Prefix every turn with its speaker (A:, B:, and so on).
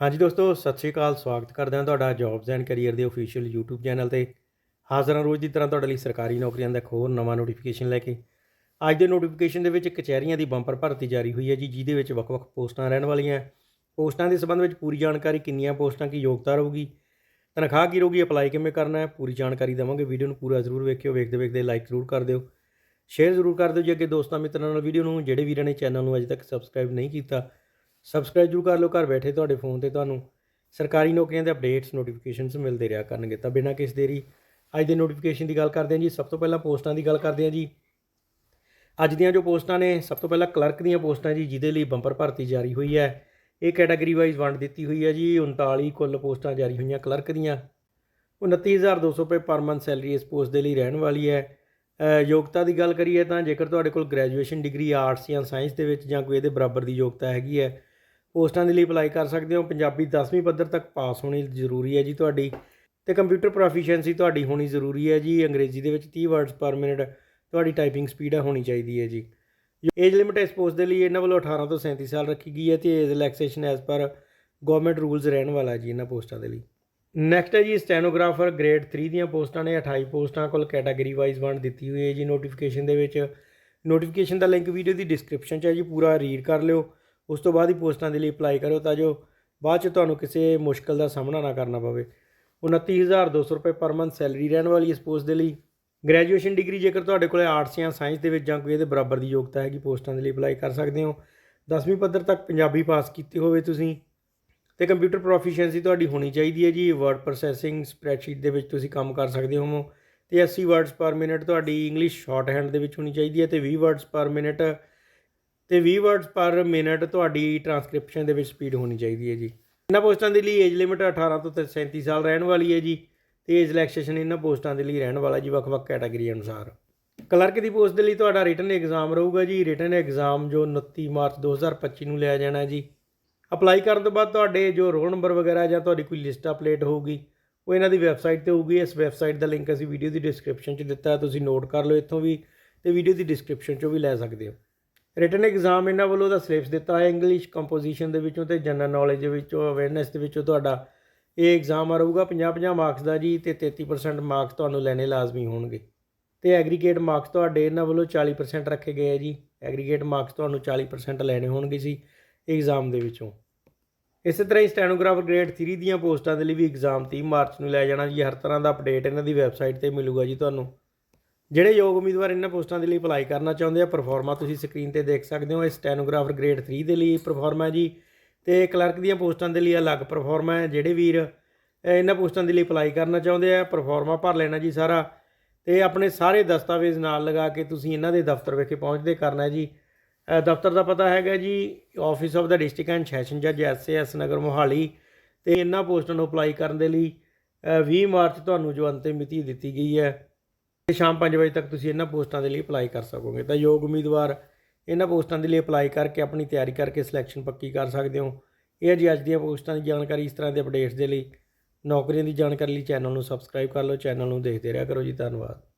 A: ਹਾਂਜੀ ਦੋਸਤੋ, ਸਤਿ ਸ਼੍ਰੀ ਅਕਾਲ, ਸਵਾਗਤ ਕਰਦੇ ਹਾਂ ਤੁਹਾਡਾ ਜੌਬਸ ਐਂਡ ਕੈਰੀਅਰ ਦੇ ਅਫੀਸ਼ੀਅਲ YouTube ਚੈਨਲ ਤੇ। ਹਾਜ਼ਰ ਹਾਂ ਰੋਜ਼ ਦੀ ਤਰ੍ਹਾਂ ਤੁਹਾਡੇ ਲਈ ਸਰਕਾਰੀ ਨੌਕਰੀਆਂ ਦਾ ਇੱਕ ਹੋਰ ਨਵਾਂ ਨੋਟੀਫਿਕੇਸ਼ਨ ਲੈ ਕੇ। ਅੱਜ ਦੇ ਨੋਟੀਫਿਕੇਸ਼ਨ ਦੇ ਵਿੱਚ ਕਚਹਿਰੀਆਂ ਦੀ ਬੰਪਰ ਭਰਤੀ ਜਾਰੀ ਹੋਈ ਹੈ ਜੀ, ਜਿਹਦੇ ਵਿੱਚ ਵੱਖ-ਵੱਖ ਪੋਸਟਾਂ ਰਹਿਣ ਵਾਲੀਆਂ। ਪੋਸਟਾਂ ਦੇ ਸੰਬੰਧ ਵਿੱਚ ਪੂਰੀ ਜਾਣਕਾਰੀ, ਕਿੰਨੀਆਂ ਪੋਸਟਾਂ, ਕੀ ਯੋਗਤਾ ਰਹੂਗੀ, ਤਨਖਾਹ ਕੀ ਰਹੂਗੀ ਅਪਲਾਈ ਕਿਵੇਂ ਕਰਨਾ ਹੈ, ਪੂਰੀ ਜਾਣਕਾਰੀ ਦੇਵਾਂਗੇ। ਵੀਡੀਓ ਨੂੰ ਪੂਰਾ ਜ਼ਰੂਰ ਵੇਖਿਓ, ਵੇਖਦੇ ਵੇਖਦੇ ਲਾਈਕ ਜ਼ਰੂਰ ਕਰ ਦਿਓ। ਸ਼ੇਅਰ ਜ਼ਰੂਰ ਕਰ ਦਿਓ ਜੀ ਅੱਗੇ ਦੋਸਤਾਂ ਮਿੱਤਰਾਂ ਨਾਲ ਵੀਡੀਓ ਨੂੰ, ਜਿਹੜੇ ਵੀਰਾਂ ਨੇ ਚੈਨਲ ਨੂੰ ਅਜੇ ਤੱਕ ਸਬਸਕ੍ਰਾਈਬ ਨਹੀਂ ਕੀਤਾ ਸਬਸਕ੍ਰਾਈਬ ਜ਼ਰੂਰ ਕਰ ਲਓ, ਘਰ ਬੈਠੇ ਤੁਹਾਡੇ ਫੋਨ ਤੇ ਤੁਹਾਨੂੰ ਸਰਕਾਰੀ ਨੌਕਰੀਆਂ ਦੇ ਅਪਡੇਟਸ ਨੋਟੀਫਿਕੇਸ਼ਨਸ ਮਿਲਦੇ ਰਿਹਾ ਕਰਨਗੇ। ਤਾਂ ਬਿਨਾਂ ਕਿਸ ਦੇਰੀ, ਅੱਜ ਦੇ ਨੋਟੀਫਿਕੇਸ਼ਨ ਦੀ ਗੱਲ ਕਰਦੇ ਹਾਂ ਜੀ। ਸਭ ਤੋਂ ਪਹਿਲਾਂ ਪੋਸਟਾਂ ਦੀ ਗੱਲ ਕਰਦੇ ਹਾਂ ਜੀ। ਅੱਜ ਦੀਆਂ ਜੋ ਪੋਸਟਾਂ ਨੇ, ਸਭ ਤੋਂ ਪਹਿਲਾਂ ਕਲਰਕ ਦੀਆਂ ਪੋਸਟਾਂ ਜੀ, ਜਿਹਦੇ ਲਈ ਬੰਪਰ ਭਰਤੀ ਜਾਰੀ ਹੋਈ ਹੈ। ਇਹ ਕੈਟਾਗਰੀ ਵਾਈਜ਼ ਵੰਡ ਦਿੱਤੀ ਹੋਈ ਹੈ ਜੀ। 39 ਕੁੱਲ ਪੋਸਟਾਂ ਜਾਰੀ ਹੋਈਆਂ ਕਲਰਕ ਦੀਆਂ। 29200 ਰੁਪਏ ਪਰ ਮੰਥ ਸੈਲਰੀ ਇਸ ਪੋਸਟ ਦੇ ਲਈ ਰਹਿਣ ਵਾਲੀ ਹੈ। ਯੋਗਤਾ ਦੀ ਗੱਲ ਕਰੀਏ ਤਾਂ ਜੇਕਰ ਤੁਹਾਡੇ ਕੋਲ ਗ੍ਰੈਜੂਏਸ਼ਨ ਡਿਗਰੀ ਆਰਟਸ ਜਾਂ ਸਾਇੰਸ ਦੇ ਵਿੱਚ ਜਾਂ ਕੋਈ ਇਹਦੇ ਬਰਾਬਰ ਦੀ ਯੋਗਤਾ ਹੈਗੀ ਹੈ ਪੋਸਟਾਂ ਦੇ ਲਈ ਅਪਲਾਈ ਕਰ ਸਕਦੇ ਹੋ। ਪੰਜਾਬੀ 10ਵੀਂ ਪੱਧਰ ਤੱਕ ਪਾਸ ਹੋਣੀ ਜ਼ਰੂਰੀ ਹੈ ਜੀ ਤੁਹਾਡੀ ਤੇ ਕੰਪਿਊਟਰ ਪ੍ਰੋਫੀਸ਼ੀਐਂਸੀ ਤੁਹਾਡੀ ਹੋਣੀ ਜ਼ਰੂਰੀ ਹੈ ਜੀ। ਅੰਗਰੇਜ਼ੀ ਦੇ ਵਿੱਚ 30 ਵਰਡਸ ਪਰ ਮਿੰਟ ਤੁਹਾਡੀ ਟਾਈਪਿੰਗ ਸਪੀਡ ਹੈ ਹੋਣੀ ਚਾਹੀਦੀ ਹੈ ਜੀ। ਏਜ ਲਿਮਿਟ ਇਸ ਪੋਸਟ ਦੇ ਲਈ ਇਹਨਾਂ ਵੱਲੋਂ 18 ਤੋਂ 37 ਸਾਲ ਰੱਖੀ ਗਈ ਹੈ ਤੇ age relaxation as per government rules ਰਹਿਣ ਵਾਲਾ ਜੀ ਇਹਨਾਂ ਪੋਸਟਾਂ ਦੇ ਲਈ। ਨੈਕਸਟ ਹੈ ਜੀ ਸਟੈਨੋਗ੍ਰਾਫਰ ਗ੍ਰੇਡ 3 ਦੀਆਂ ਪੋਸਟਾਂ ਨੇ 28 ਪੋਸਟਾਂ ਕੋਲ ਕੈਟਾਗਰੀ ਵਾਈਜ਼ ਵੰਡ ਦਿੱਤੀ ਹੋਈ ਹੈ ਜੀ। ਨੋਟੀਫਿਕੇਸ਼ਨ ਦੇ ਵਿੱਚ ਨੋਟੀਫਿਕੇਸ਼ਨ ਦਾ ਲਿੰਕ ਵੀਡੀਓ ਦੀ ਡਿਸਕ੍ਰਿਪਸ਼ਨ 'ਚ ਹੈ ਜੀ। ਪੂਰਾ ਰੀਡ ਕਰ ਲਿਓ। ਉਸ ਤੋਂ ਬਾਅਦ ਹੀ ਪੋਸਟਾਂ ਦੇ ਲਈ ਅਪਲਾਈ ਕਰੋ ਤਾਂ ਜੋ ਬਾਅਦ 'ਚ ਤੁਹਾਨੂੰ ਕਿਸੇ ਮੁਸ਼ਕਲ ਦਾ ਸਾਹਮਣਾ ਨਾ ਕਰਨਾ ਪਵੇ। 29200 ਰੁਪਏ ਪਰ ਮੰਥ ਸੈਲਰੀ ਰਹਿਣ ਵਾਲੀ ਇਸ ਪੋਸਟ ਦੇ ਲਈ। ਗ੍ਰੈਜੂਏਸ਼ਨ ਡਿਗਰੀ ਜੇਕਰ ਤੁਹਾਡੇ ਕੋਲੇ ਆਰਟਸ ਜਾਂ ਸਾਇੰਸ ਦੇ ਵਿੱਚ ਜਾਂ ਕੋਈ ਇਹਦੇ ਬਰਾਬਰ ਦੀ ਯੋਗਤਾ ਹੈਗੀ, ਪੋਸਟਾਂ ਦੇ ਲਈ ਅਪਲਾਈ ਕਰ ਸਕਦੇ ਹੋ। 10ਵੀਂ ਪੱਧਰ ਤੱਕ ਪੰਜਾਬੀ ਪਾਸ ਕੀਤੀ ਹੋਵੇ ਤੁਸੀਂ, ਤੇ ਕੰਪਿਊਟਰ ਪ੍ਰੋਫੀਸ਼ੀਐਂਸੀ ਤੁਹਾਡੀ ਹੋਣੀ ਚਾਹੀਦੀ ਹੈ ਜੀ। ਵਰਡ ਪ੍ਰੋਸੈਸਿੰਗ ਸਪਰੈਡਸ਼ੀਟ ਦੇ ਵਿੱਚ ਤੁਸੀਂ ਕੰਮ ਕਰ ਸਕਦੇ ਹੋ ਤੇ 80 ਵਰਡਸ ਪਰ ਮਿੰਟ ਤੁਹਾਡੀ ਇੰਗਲਿਸ਼ ਸ਼ਾਰਟ ਹੈਂਡ ਦੇ ਵਿੱਚ ਹੋਣੀ ਚਾਹੀਦੀ ਹੈ ਤੇ 20 ਵਰਡਸ ਪਰ ਮਿੰਟ ਤੇ 20 ਵਰਡਸ ਪਰ ਮਿੰਟ ਤੁਹਾਡੀ ਟਰਾਂਸਕ੍ਰਿਪਸ਼ਨ ਦੇ ਵਿੱਚ ਸਪੀਡ ਹੋਣੀ ਚਾਹੀਦੀ ਹੈ ਜੀ। ਇਹਨਾਂ ਪੋਸਟਾਂ ਦੇ ਲਈ ਏਜ ਲਿਮਿਟ 18 ਤੋਂ ਤੇ 37 ਸਾਲ ਰਹਿਣ ਵਾਲੀ ਹੈ ਜੀ ਤੇ ਏਜ ਰਿਲੈਕਸੇਸ਼ਨ ਇਹਨਾਂ ਪੋਸਟਾਂ ਦੇ ਲਈ ਰਹਿਣ ਵਾਲਾ ਜੀ ਵੱਖ-ਵੱਖ ਕੈਟਾਗਰੀ ਅਨੁਸਾਰ। ਕਲਰਕ ਦੀ ਪੋਸਟ ਦੇ ਲਈ ਤੁਹਾਡਾ ਰਿਟਨ ਐਗਜ਼ਾਮ ਰਹੂਗਾ ਜੀ। ਰਿਟਨ ਐਗਜ਼ਾਮ ਜੋ 29 ਮਾਰਚ 2025 ਨੂੰ ਲਿਆ ਜਾਣਾ ਜੀ। ਅਪਲਾਈ ਕਰਨ ਤੋਂ ਬਾਅਦ ਤੁਹਾਡੇ ਜੋ ਰੋਲ ਨੰਬਰ ਵਗੈਰਾ ਜਾਂ ਤੁਹਾਡੀ ਕੋਈ ਲਿਸਟ ਅਪਡੇਟ ਹੋਊਗੀ, ਉਹ ਇਹਨਾਂ ਦੀ ਵੈਬਸਾਈਟ ਤੇ ਹੋਊਗੀ। ਇਸ ਵੈਬਸਾਈਟ ਦਾ ਲਿੰਕ ਅਸੀਂ ਵੀਡੀਓ ਦੀ ਡਿਸਕ੍ਰਿਪਸ਼ਨ 'ਚ ਦਿੱਤਾ ਹੈ ਤੁਸੀਂ ਨੋਟ ਕਰ ਲਓ ਇੱਥੋਂ ਵੀ ਤੇ ਵੀਡੀਓ ਦੀ ਡਿਸਕ੍ਰਿਪਸ਼ਨ 'ਚੋਂ ਵੀ ਲੈ ਸਕਦੇ ਹੋ। ਰਿਟਨ ਐਗਜ਼ਾਮ ਇਹਨਾਂ ਵੱਲੋਂ ਦਾ ਸਿਲੇਬਸ ਦਿੱਤਾ ਹੈ ਇੰਗਲਿਸ਼ ਕੰਪੋਜੀਸ਼ਨ ਦੇ ਵਿੱਚੋਂ ਤੇ ਜਨਰਲ ਨੌਲੇਜ ਦੇ ਵਿੱਚੋਂ ਅਵੇਅਰਨੈਸ ਦੇ ਵਿੱਚੋਂ ਤੁਹਾਡਾ ਇਹ ਐਗਜ਼ਾਮ ਆਊਗਾ ਰਹੂਗਾ 50-50 ਮਾਰਕਸ ਦਾ ਜੀ ਤੇ 33% ਮਾਰਕਸ ਤੁਹਾਨੂੰ ਲੈਣੇ ਲਾਜ਼ਮੀ ਹੋਣਗੇ। ਤੇ ਐਗਰੀਗੇਟ ਮਾਰਕਸ ਤੁਹਾਡੇ ਇਹਨਾਂ ਵੱਲੋਂ 40% ਰੱਖੇ ਗਏ ਆ ਜੀ। ਐਗਰੀਗੇਟ ਮਾਰਕਸ ਤੁਹਾਨੂੰ 40% ਲੈਣੇ ਹੋਣਗੇ ਸੀ ਐਗਜ਼ਾਮ ਦੇ ਵਿੱਚੋਂ। ਇਸੇ ਤਰ੍ਹਾਂ ਹੀ ਸਟੈਨੋਗ੍ਰਾਫਰ ਗ੍ਰੇਡ 3 ਦੀਆਂ ਪੋਸਟਾਂ ਦੇ ਲਈ ਵੀ ਐਗਜ਼ਾਮ 30 ਮਾਰਚ ਨੂੰ ਲੈ ਜਾਣਾ ਜੀ। ਹਰ ਤਰ੍ਹਾਂ ਦਾ ਅਪਡੇਟ ਇਹਨਾਂ ਦੀ ਵੈਬਸਾਈਟ ਤੇ ਮਿਲੂਗਾ ਜੀ ਤੁਹਾਨੂੰ। ਜਿਹੜੇ ਯੋਗ ਉਮੀਦਵਾਰ ਇਹਨਾਂ ਪੋਸਟਾਂ ਦੇ ਲਈ ਅਪਲਾਈ ਕਰਨਾ ਚਾਹੁੰਦੇ ਆ ਪਰਫਾਰਮਾ ਤੁਸੀਂ ਸਕਰੀਨ ਤੇ ਦੇਖ ਸਕਦੇ ਹੋ ਇਹ ਸਟੈਨੋਗ੍ਰਾਫਰ ਗ੍ਰੇਡ 3 ਦੇ ਲਈ ਪਰਫਾਰਮਾ ਹੈ ਜੀ। ਤੇ ਕਲਰਕ ਦੀਆਂ ਪੋਸਟਾਂ ਦੇ ਲਈ ਅਲੱਗ ਪਰਫਾਰਮਾ ਹੈ ਜਿਹੜੇ ਵੀਰ ਇਹਨਾਂ ਪੋਸਟਾਂ ਦੇ ਲਈ ਅਪਲਾਈ ਕਰਨਾ ਚਾਹੁੰਦੇ ਆ ਪਰਫਾਰਮਾ ਭਰ ਲੈਣਾ ਜੀ ਸਾਰਾ। ਤੇ ਆਪਣੇ ਸਾਰੇ ਦਸਤਾਵੇਜ਼ ਨਾਲ ਲਗਾ ਕੇ ਤੁਸੀਂ ਇਹਨਾਂ ਦੇ ਦਫ਼ਤਰ ਵਿਖੇ ਪਹੁੰਚਦੇ ਕਰਨਾ ਹੈ ਜੀ ਦਫ਼ਤਰ ਦਾ ਪਤਾ ਹੈਗਾ ਜੀ office of the district and session ਜੱਜ ਐਸਏਐਸ ਨਗਰ ਮੋਹਾਲੀ। ਤੇ ਇਹਨਾਂ ਪੋਸਟਾਂ ਨੂੰ ਅਪਲਾਈ ਕਰਨ ਦੇ ਲਈ ਅ, 20 ਮਾਰਚ ਤੁਹਾਨੂੰ ਜੋ ਅੰਤਿਮ ਮਿਤੀ ਦਿੱਤੀ ਗਈ ਹੈ ਤੇ ਸ਼ਾਮ 5 ਵਜੇ ਤੱਕ ਤੁਸੀਂ ਇਹਨਾਂ ਪੋਸਟਾਂ ਦੇ ਲਈ ਅਪਲਾਈ ਕਰ ਸਕੋਗੇ। ਤਾਂ ਯੋਗ ਉਮੀਦਵਾਰ ਇਹਨਾਂ ਪੋਸਟਾਂ ਦੇ ਲਈ ਅਪਲਾਈ ਕਰਕੇ ਆਪਣੀ ਤਿਆਰੀ ਕਰਕੇ ਸਿਲੈਕਸ਼ਨ ਪੱਕੀ ਕਰ ਸਕਦੇ ਹੋ। ਇਹ ਜੀ ਅੱਜ ਦੀਆਂ ਪੋਸਟਾਂ ਦੀ ਜਾਣਕਾਰੀ ਇਸ ਤਰ੍ਹਾਂ ਦੇ ਅਪਡੇਟਸ ਦੇ ਲਈ ਨੌਕਰੀਆਂ ਦੀ ਜਾਣਕਾਰੀ ਲਈ ਚੈਨਲ ਨੂੰ ਸਬਸਕ੍ਰਾਈਬ ਕਰ ਲਓ। ਚੈਨਲ ਨੂੰ ਦੇਖਦੇ ਰਿਹਾ ਕਰੋ ਜੀ। ਧੰਨਵਾਦ।